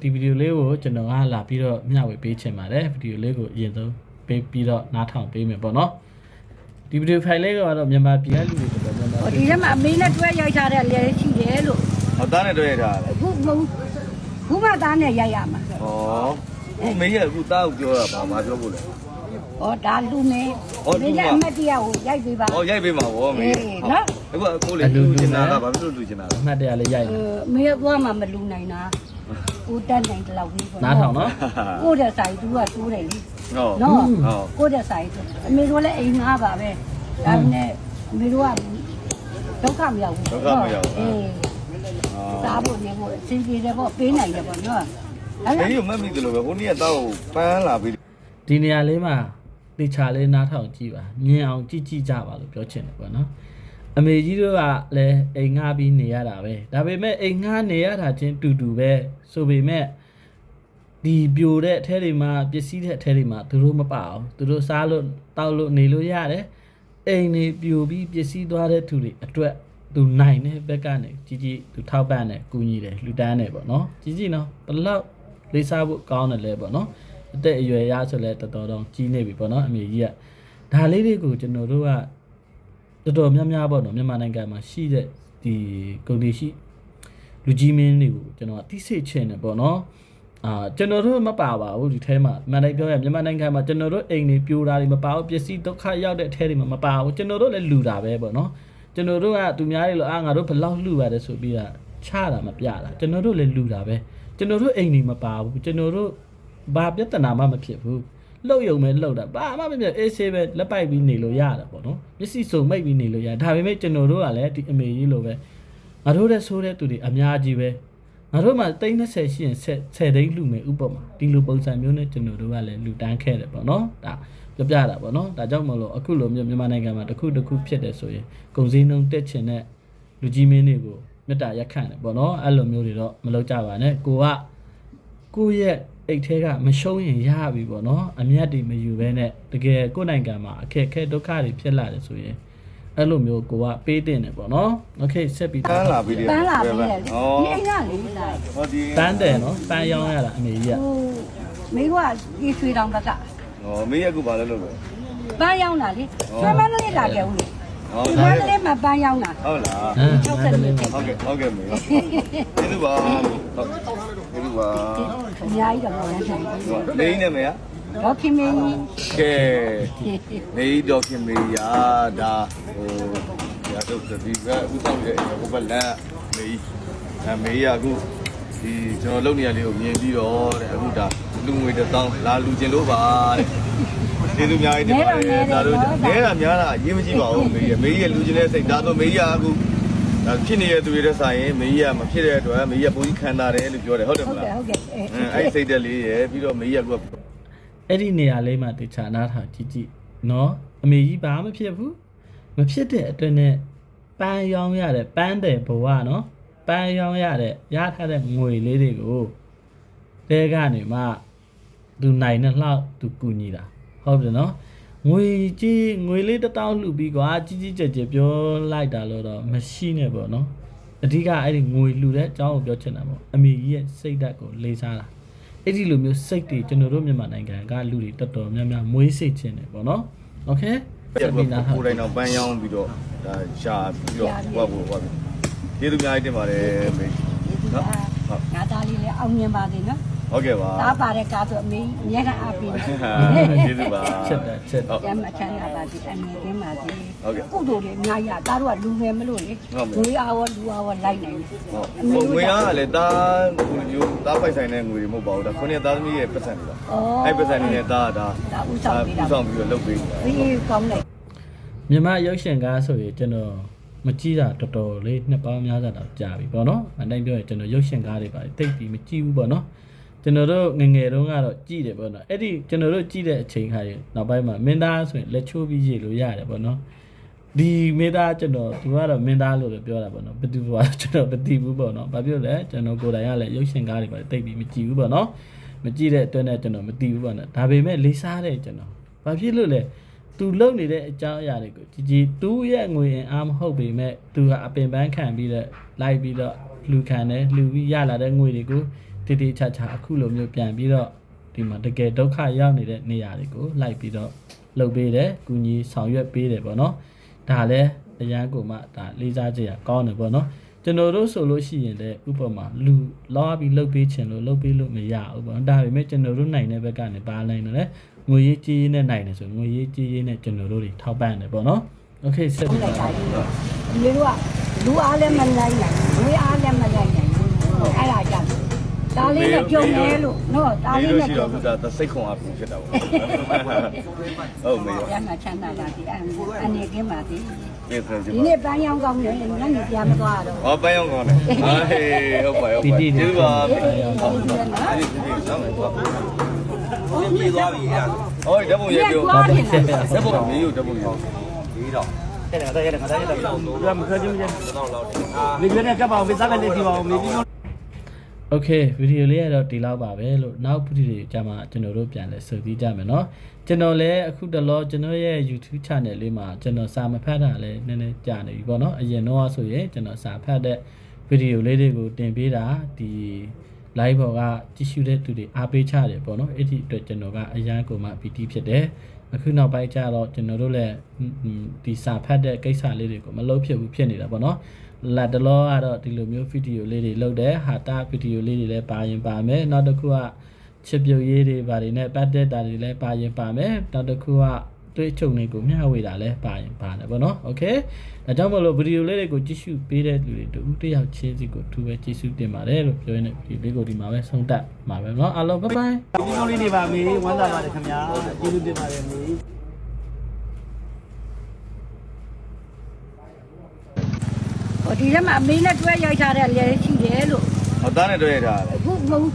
ဒီဗီဒီယိုလေးကိုကျွန်တော်ကလာပြီးတော့မျှဝေပေးချင်ပါတယ်ဗီဒီယိုလေးကိုအရင်ဆုံးပေးပြီးတော့နားထောင်ပေးမယ်ပေါ့နော်ဒီဗီဒီယိုဖိုင်လေးကတော့မြန်မာပြည်ကလူတွေတော်တော်များများဟိုဒီထဲမှာအမေနဲ့တွဲရိုက်ထားတဲ့လေရှိတယ်လို့ဟောသားနဲ့တွေ့ရတာလေအခုမဟုတ်ခုမှသားနဲ့ရိုက်ရမှာဩဟိုမင်းရဲ့အခုသားကိုပြောတာပါမပြောဘူးလေ ဟောဒါလူနေဟောလူမဒီကအမတ်တရားကိုရိုက်ပေးပါဩရိုက်ပေးမှာဗောမင်းအေးနော်အခုကိုလေလူချင်တာကဘာဖြစ်လို့လူချင်တာလဲအမှတ်တရလေးရိုက်အဲတယ်အမေသွားမှမလူနိုင်တာကိုတက်နိုင်တလောက်ကြီးပေါ့နားထောင်နော်ကိုတဲ့ဆိုင်သူကတိုးတယ်လေဟုတ်နော်ဟုတ်ကိုတဲ့ဆိုင်သူအမေတို့လည်းအိမ်ငါပါပဲဒါနဲ့အမေတို့ကဒုက္ခမရောက်ဘူးအေးစားဖို့နေဖို့အစီအပြေတယ်ပေါ့ပေးနိုင်တယ်ပေါ့နော်ဒါမင်းကမတ်မိတယ်လို့ပဲဟိုနေ့ကသားကိုပန်းလာပြီးဒီနေရာလေးမှာ တေချာလေးနားထောင်ကြည့်ပါမြင်အောင်ကြည့်ကြည့်ကြပါလို့ပြောချင်တယ်ပေါ့နော်အမေကြီးတို့ကလည်းအိမ်ငှားပြီးနေရတာပဲဒါပေမဲ့အိမ်ငှားနေရတာချင်းတူတူပဲဆိုပေမဲ့ဒီပြိုတဲ့အထဲတွေမှာပစ္စည်းတဲ့အထဲတွေမှာသူတို့မပါအောင်သူတို့စားလို့တောက်လို့နေလို့ရတယ်အိမ်နေပြိုပြီးပစ္စည်းသွားတဲ့သူတွေအတွက်သူနိုင်တဲ့ဘက်ကနေကြီးကြီးသူထောက်ပံ့တယ်ကူညီတယ်လူတန်းတယ်ပေါ့နော်ကြီးကြီးနော်ဘယ်လောက်လေးစားဖို့ကောင်းတယ်လဲပေါ့နော် အသက်အရွယ်ရဆိုလဲတော်တော်တော့ကြီးနေပြီပေါ့နော်အမေကြီးကဒါလေးတွေကိုကျွန်တော်တို့ကတော်တော်များများပေါ့နော်မြန်မာနိုင်ငံမှာရှိတဲ့ဒီကုန်တွေရှိလူကြီးမင်းတွေကိုကျွန်တော်ကသိစေချင်တယ်ပေါ့နော်အာကျွန်တော်တို့မပါပါဘူးဒီထဲမှာမန်တိုင်းပြောရမြန်မာနိုင်ငံမှာကျွန်တော်တို့အိမ်တွေပြိုတာတွေမပါဘူးပစ္စည်းဒုက္ခရောက်တဲ့အထဲတွေမှာမပါဘူးကျွန်တော်တို့လည်းလူတာပဲပေါ့နော်ကျွန်တော်တို့ကသူများတွေလို့အာငါတို့ဘယ်လောက်လူပါတယ်ဆိုပြီးတော့ချတာမပြတာကျွန်တော်တို့လည်းလူတာပဲကျွန်တော်တို့အိမ်တွေမပါဘူးကျွန်တော်တို့ ဘာပြဿနာမှမဖြစ်ဘူးလှုပ်ယုံမဲ့လှုပ်တာဘာမှမဖြစ်အေးဆေးပဲလက်ပိုက်ပြီးနေလို့ရတာပေါ့နော်မျက်စိစုံမိတ်ပြီးနေလို့ရဒါပေမဲ့ကျွန်တော်တို့ကလည်းဒီအမေကြီးလိုပဲငါတို့တဲ့ဆိုးတဲ့သူတွေအများကြီးပဲငါတို့မှတိန်း30ရှိရင်10တိန်းလူမယ်ဥပမာဒီလိုပုံစံမျိုးနဲ့ကျွန်တော်တို့ကလည်းလူတန်းခဲ့တယ်ပေါ့နော်ဒါပြပြတာပေါ့နော်ဒါကြောင့်မလို့အခုလိုမျိုးမြန်မာနိုင်ငံမှာတစ်ခုတစ်ခုဖြစ်တယ်ဆိုရင်ကုန်စည်နှုန်းတက်ချင်တဲ့လူကြီးမင်းတွေကိုမေတ္တာရက်ခံတယ်ပေါ့နော်အဲ့လိုမျိုးတွေတော့မလုပ်ကြပါနဲ့ကိုကကိုယ့်ရဲ့ အိတ်ထဲကမရှုံးရင်ရပြီပေါ့နော်အမျက်တွေမယူဘဲနဲ့တကယ်ကိုယ့်နိုင်ငံမှာအခက်အခဲဒုက္ခတွေဖြစ်လာတယ်ဆိုရင်အဲ့လိုမျိုးကိုကပေးတင်တယ်ပေါ့နော်โอเคဆက်ပြီး ပန်းလာပြီးတယ် ပန်းလာပြီးတယ်လေ ဩ ဒီအိမ်ကလေးလာ ဟောဒီ ပန်းတယ်နော်ပန်းရောင်းရတာအမေကြီးက ဟိုမိကဒီရွှေတောင်ဘက်က ဩမင်းရဲ့အခုဘာလဲလို့လဲ ပန်းရောက်လာလေဆွမ်းမန်းလေးလာခဲ့ဦးလေ ဩ ဒီမန်းလေးမှာပန်းရောက်လာ ဟုတ်လား ဟမ် 60မိနစ် ဟုတ်ကဲ့ဟုတ်ကဲ့မင်းကျေးဇူးပါဟုတ်ကျေးဇူး ပါအများကြီးတော့မရနိုင်ဘူးနေနေမရတော့ခင်မင်းကဲနေတော့ခင်မေးရဒါဟိုရတော့ဒီကအခုတောက်ရဲ့ဟိုဘက်လမ်းမေးအမေးရအခုဒီကျွန်တော်လုပ်နေရလေးကိုမြင်ပြီးတော့တဲ့အခုဒါလူငွေတစ်သောင်းလာလူကျင်လို့ပါတဲ့ကျေးဇူးများကြီးတင်ပါတယ်ဒါတို့နဲတာများတာအရေးမကြီးပါဘူးမေးရမေးရလူကျင်တဲ့စိတ်ဒါတော့မေးရအခု ဒါဖြစ်နေတဲ့သူတွေတဲ့ဆိုင်ရင်မေးရမဖြစ်တဲ့အတွက်မေးရပုံကြီးခံတာတယ်လို့ပြောတယ်ဟုတ်တယ်မဟုတ်တယ်လားဟုတ်ကဲ့အဲအဲအဲ့ဒီစိတ်တက်လေးရယ်ပြီးတော့မေးရကအဲ့ဒီနေရာလေးမှာတေချာနားထောင်ကြည့်ကြည့်နော်အမေကြီးဘာမှမဖြစ်ဘူးမဖြစ်တဲ့အတွက်နဲ့ပန်းရောင်းရတဲ့ပန်းတယ်ဘဝနော်ပန်းရောင်းရတဲ့ရထားတဲ့ငွေလေးတွေကိုတဲကနေမှသူနိုင်တဲ့လောက်သူကူညီတာဟုတ်ပြီနော် ငွေကြီးငွေလေးတစ်တောင်းလှူပြီးကွာကြီးကြီးကျယ်ကျယ်ပြောလိုက်တာလို့တော့မရှိနဲ့ပေါ့နော်အဓိကအဲ့ဒီငွေလှူတဲ့အကြောင်းကိုပြောချင်တာပေါ့အမေကြီးရဲ့စိတ်ဓာတ်ကိုလေးစားတာအဲ့ဒီလိုမျိုးစိတ်တွေကျွန်တော်တို့မြန်မာနိုင်ငံကလူတွေတော်တော်များများမွေးစိတ်ချင်တယ်ပေါ့နော်โอเค ပြတ်ပြီးကိုယ်တိုင်တော့ပန်းရောင်းပြီးတော့ဒါရှာပြီးတော့ဟောဖို့ဟောပြီးကျေးဇူးများကြီးတင်ပါတယ်မေနော်ဟုတ် ငါသားလေးလည်းအောင်မြင်ပါစေနော် ဟုတ်ကဲ့ပါသားပါတဲ့ကားဆိုအမေအများကအားပေးတယ်ကျေးဇူးပါချက်တယ်ချက်တယ်ကျမ်းအချမ်းသာပါစေအမေကင်းပါစေဟုတ်ကဲ့ကုသိုလ်တွေအများကြီးသားတို့ကလူငယ်မလို့လေဟုတ်မယ်ငွေအားရောလူအားရောလိုက်နိုင်တယ်ဟုတ်ငွေအားကလည်းတားမျိုးတားပိုက်ဆိုင်တဲ့ငွေတွေမဟုတ်ပါဘူးဒါခုနှစ်သားသမီးရဲ့ပတ်စံတွေပါဩအဲ့ပတ်စံတွေနဲ့တားတာဒါဥဆောင်ပေးတာဥဆောင်ပြီးတော့လုပ်ပေးနေတာဒီကောင်းလိုက်မြန်မာရုပ်ရှင်ကားဆိုရင်ကျွန်တော်မကြည့်တာတော်တော်လေးနှစ်ပေါင်းများစွာတော့ကြာပြီပေါ့နော်အတိုင်းပြောရင်ကျွန်တော်ရုပ်ရှင်ကားတွေပါတိတ်ပြီးမကြည့်ဘူးပေါ့နော် ကျွန်တော်တို့ငယ်ငယ်တုန်းကတော့ကြည့်တယ်ပေါ့နော်အဲ့ဒီကျွန်တော်တို့ကြည့်တဲ့အချိန်ခါရင်နောက်ပိုင်းမှာမင်းသားဆိုရင်လက်ချိုးပြီးရေးလို့ရတယ်ပေါ့နော်ဒီမင်းသားကျွန်တော်သူကတော့မင်းသားလို့လည်းပြောတာပေါ့နော်ဘယ်သူကကျွန်တော်မသိဘူးပေါ့နော်ဘာဖြစ်လို့လဲကျွန်တော်ကိုယ်တိုင်ကလည်းရုပ်ရှင်ကားတွေပါတိတ်ပြီးမကြည့်ဘူးပေါ့နော်မကြည့်တဲ့အတွက်နဲ့ကျွန်တော်မသိဘူးပေါ့နော်ဒါပေမဲ့လေးစားတယ်ကျွန်တော်ဘာဖြစ်လို့လဲသူလုံနေတဲ့အကြောင်းအရာတွေကိုជីជីသူ့ရဲ့ငွေအင်အားမဟုတ်ပေမဲ့သူကအပင်ပန်းခံပြီးတော့လိုက်ပြီးတော့လူခံတယ်လူပြီးရလာတဲ့ငွေတွေကို တိတိချာချာအခုလိုမျိုးပြန်ပြီးတော့ဒီမှာတကယ်ဒုက္ခရောက်နေတဲ့နေရာတွေကိုလိုက်ပြီးတော့လှုပ်ပေးတယ်၊ကူညီဆောင်ရွက်ပေးတယ်ပေါ့နော်။ဒါလည်းအရန်ကိုမှဒါလေးစားကြရကောင်းတယ်ပေါ့နော်။ကျွန်တော်တို့ဆိုလို့ရှိရင်လည်းဥပမာလူလောက်ပြီးလှုပ်ပေးချင်လို့လှုပ်ပေးလို့မရဘူးပေါ့။ဒါပေမဲ့ကျွန်တော်တို့နိုင်တဲ့ဘက်ကနေပါနိုင်တယ်လေ။ငွေရေးကြေးရေးနဲ့နိုင်တယ်ဆိုငွေရေးကြေးရေးနဲ့ကျွန်တော်တို့တွေထောက်ပံ့တယ်ပေါ့နော်။ Okay ဆက်ပြီးတော့ဒီလိုကလူအားလည်းမနိုင်နိုင်ငွေအားလည်းမနိုင် ဒါလေးနဲ့ကြုံနေလို့နော်ဒါမေလေးတို့နဲ့ရှိကြုံတော့သူဒါစိတ်ခွန်အားဖြစ်တာပေါ့ဟုတ်မေရောရမှာချမ်းသာပါဒီအနေကင်းပါဒီပြေးတယ်ဒီနေ့ပန်းရောင်းကောင်းနေညနေပြန်မသွားတော့ဟောပန်းရောက်ကောင်းတယ်ဟေးဟုတ်ပါဟုတ်ပါကျေးဇူးပါဟုတ်ပါဟုတ်ပါပြေးသွားပြီဟောဓာတ်ပုံရပြောဓာတ်ပုံမေးရဓာတ်ပုံရတဲ့တယ်တဲ့တယ်တဲ့တယ်တဲ့တယ်မခွချင်းချင်းတော့တော့ဒီကနေ့ကပ်ပါအောင်စားမယ်နေဒီပါအောင်မေးပြီး โอเคဗီဒီယိုလေးကတော့ဒီလောက်ပါပဲလို့နောက်ဗီဒီယိုကြမှာကျွန်တော်တို့ပြန်လဲစုစည်းကြမယ်เนาะကျွန်တော်လည်းအခုတလောကျွန်တော်ရဲ့ YouTube channel လေးမှာကျွန်တော်စာမဖတ်တာလည်းနည်းနည်းကြာနေပြီပေါ့เนาะအရင်တော့ဆိုရင်ကျွန်တော်စာဖတ်တဲ့ဗီဒီယိုလေးတွေကိုတင်ပေးတာဒီ live ပေါ်ကကြည့်ရှုတဲ့သူတွေအားပေးချတယ်ပေါ့เนาะအဲ့ဒီအတွက်ကျွန်တော်ကအရန်ကိုမှ PT ဖြစ်တယ် အခုနောက်ပိုင်းကျတော့ကျွန်တော်တို့လည်းဒီစာဖတ်တဲ့ကိစ္စလေးတွေကိုမလုပ်ဖြစ်ဘူးဖြစ်နေတာပေါ့နော်လက်တလောကတော့ဒီလိုမျိုးဗီဒီယိုလေးတွေလုပ်တယ်ဟာတာဗီဒီယိုလေးတွေလည်းပါရင်ပါမယ်နောက်တစ်ခုကချစ်ပြုတ်ရေးတွေဘာတွေနဲ့ပတ်သက်တာတွေလည်းပါရင်ပါမယ်နောက်တစ်ခုက တွေ့ချုံတွေကိုမျှဝေတာလည်းပါရင်ပါတယ်ဗောနော်โอเคဒါကြောင့်မလို့ဗီဒီယိုလေးတွေကိုကြည့်ရှုပေးတဲ့လူတွေတူတစ်ယောက်ချင်းစီကိုသူပဲကြည့်ရှုတင်ပါတယ်လို့ပြောရင်းနဲ့ဗီဒီယိုလေးကိုဒီမှာပဲဆုံးသက်ပါပဲเนาะအားလုံးဘိုင်ဘိုင် ဒီလိုလေးနေပါမေးဝမ်းသာပါတယ်ခင်ဗျာကျေးဇူးတင်ပါတယ်မေး ဟိုဒီထဲမှာအမေနဲ့တွဲရိုက်ထားတဲ့လေရှိတယ်လို့ ဟောသားနဲ့တွေ့ရတာလေ အခုမဟုတ်